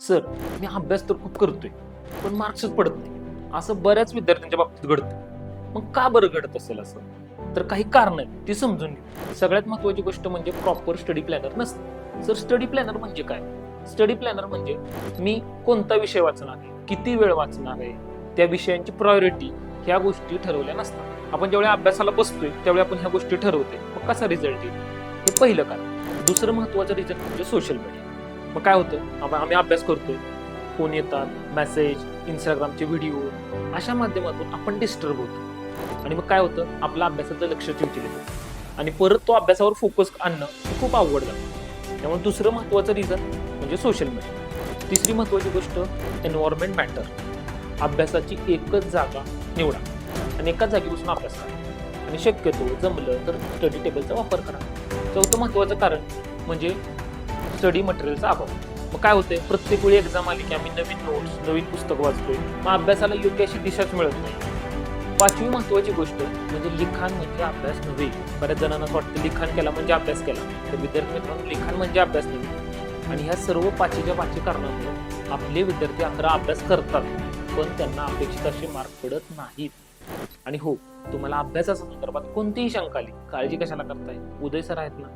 Sir मी अभ्यास तर खूप करतोय पण मार्क्सच पडत नाही. असं बऱ्याच विद्यार्थ्यांच्या बाबतीत घडतं मग का बरं घडत असेल असं? तर काही कारण आहेत ती समजून घे सगळ्यात महत्वाची गोष्ट म्हणजे प्रॉपर स्टडी प्लॅनर नसतं सर स्टडी प्लॅनर म्हणजे काय? स्टडी प्लॅनर म्हणजे मी कोणता विषय वाचणार आहे किती वेळ वाचणार आहे त्या विषयांची प्रायोरिटी ह्या गोष्टी ठरवल्या नसतात. आपण ज्यावेळी अभ्यासाला बसतोय त्यावेळी आपण ह्या गोष्टी ठरवतोय. मग कसा रिझल्ट येईल? हे पहिलं कारण. दुसरं महत्वाचं रिझल्ट म्हणजे सोशल मीडिया मग काय होतं? आपण आम्ही अभ्यास करतोय. फोन येतात मेसेज इंस्टाग्रामचे व्हिडिओ अशा माध्यमातून आपण डिस्टर्ब होतो. आणि मग काय होतं? आपलं अभ्यासाचं लक्ष चिंतित आणि परत तो अभ्यासावर फोकस आणणं हे खूप अवघड जातं त्यामुळे दुसरं महत्त्वाचं रिझन म्हणजे सोशल मीडिया तिसरी महत्त्वाची गोष्ट एन्व्हायरमेंट मॅटर अभ्यासाची एकच जागा निवडा. आणि एकाच जागेपासून अभ्यास करा. आणि शक्यतो जमलं तर स्टडी टेबलचा वापर करा. चौथं महत्त्वाचं कारण म्हणजे स्टडी मटेरियलचा अभाव मग काय होतंय? प्रत्येक वेळी एक्झाम आली की आम्ही नवीन नोट्स नवीन पुस्तक वाचतोय. मग अभ्यासाला योग्य अशी दिशाच मिळत नाही. पाचवी महत्वाची गोष्ट म्हणजे लिखाण म्हणजे अभ्यास नव्हे. बऱ्याच जणांना वाटतं लिखाण केला म्हणजे अभ्यास केला. तर विद्यार्थी मित्रांनो लिखाण म्हणजे अभ्यास नव्हे. आणि ह्या सर्व पाचीच्या पाचवी कारणामुळे आपले विद्यार्थी अकरा अभ्यास करतात पण त्यांना अपेक्षित असे मार्क पडत नाहीत. आणि हो तुम्हाला अभ्यासाच्या संदर्भात कोणतीही शंका आली काळजी कशाला करताय? उदय सर आहेत ना?